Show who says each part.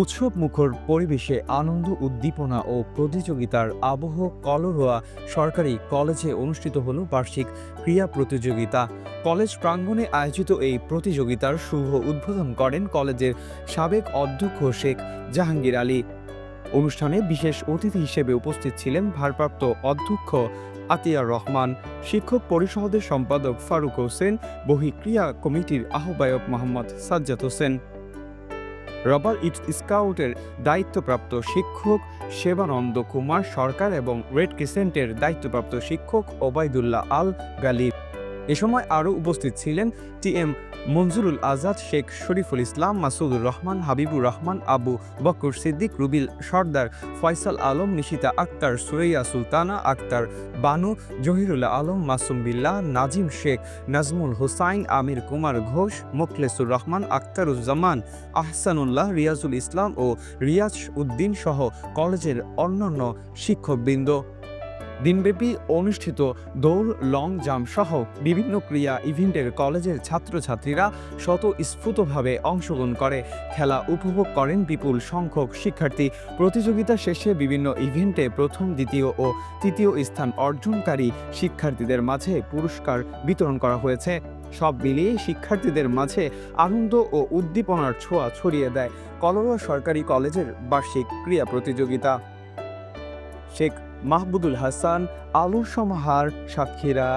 Speaker 1: উৎসব মুখর পরিবেশে আনন্দ উদ্দীপনা ও প্রতিযোগিতার আবহ কলরোয়া সরকারি কলেজে অনুষ্ঠিত হল বার্ষিক ক্রীড়া প্রতিযোগিতা কলেজ প্রাঙ্গণে আয়োজিত এই প্রতিযোগিতার শুভ উদ্বোধন করেন কলেজের সাবেক অধ্যক্ষ শেখ জাহাঙ্গীর আলী অনুষ্ঠানে বিশেষ অতিথি হিসেবে উপস্থিত ছিলেন ভারপ্রাপ্ত অধ্যক্ষ আতিয়ার রহমান শিক্ষক পরিষদের সম্পাদক ফারুক হোসেন বহিক্রিয়া কমিটির আহ্বায়ক মোহাম্মদ সাজ্জাদ হোসেন রবার ইট স্কাউটের দায়িত্বপ্রাপ্ত শিক্ষক সেবানন্দ কুমার সরকার এবং রেড ক্রিসেন্টের দায়িত্বপ্রাপ্ত শিক্ষক ওবায়দুল্লাহ আল গালিব এ সময় আরও উপস্থিত ছিলেন টি এম মঞ্জুরুল আজাদ শেখ শরীফুল ইসলাম মাসুদুর রহমান হাবিবুর রহমান আবু বকর সিদ্দিক রুবিল সর্দার ফয়সাল আলম নিশিতা আক্তার সুরৈয়া সুলতানা আক্তার বানু জহিরুল্লাহ আলম মাসুম বিল্লাহ নাজিম শেখ নাজমুল হুসাইন আমির কুমার ঘোষ মোখলেসুর রহমান আক্তারুজ্জামান আহসানুল্লাহ রিয়াজুল ইসলাম ও রিয়াজ উদ্দিন সহ কলেজের অন্যান্য শিক্ষকবৃন্দ দিনব্যাপী অনুষ্ঠিত দৌড় লং জাম্প সহ বিভিন্ন ক্রিয়া ইভেন্টের কলেজের ছাত্রছাত্রীরা স্বতঃস্ফূর্তভাবে অংশগ্রহণ করে খেলা উপভোগ করেন বিপুল সংখ্যক শিক্ষার্থী প্রতিযোগিতা শেষে বিভিন্ন ইভেন্টে প্রথম দ্বিতীয় ও তৃতীয় স্থান অর্জনকারী শিক্ষার্থীদের মাঝে পুরস্কার বিতরণ করা হয়েছে সব মিলিয়ে শিক্ষার্থীদের মাঝে আনন্দ ও উদ্দীপনার ছোঁয়া ছড়িয়ে দেয় কলরোয়া সরকারি কলেজের বার্ষিক ক্রীড়া প্রতিযোগিতা শেখ মাহবুদুল হাসান আলু সমাহার সাক্ষীরা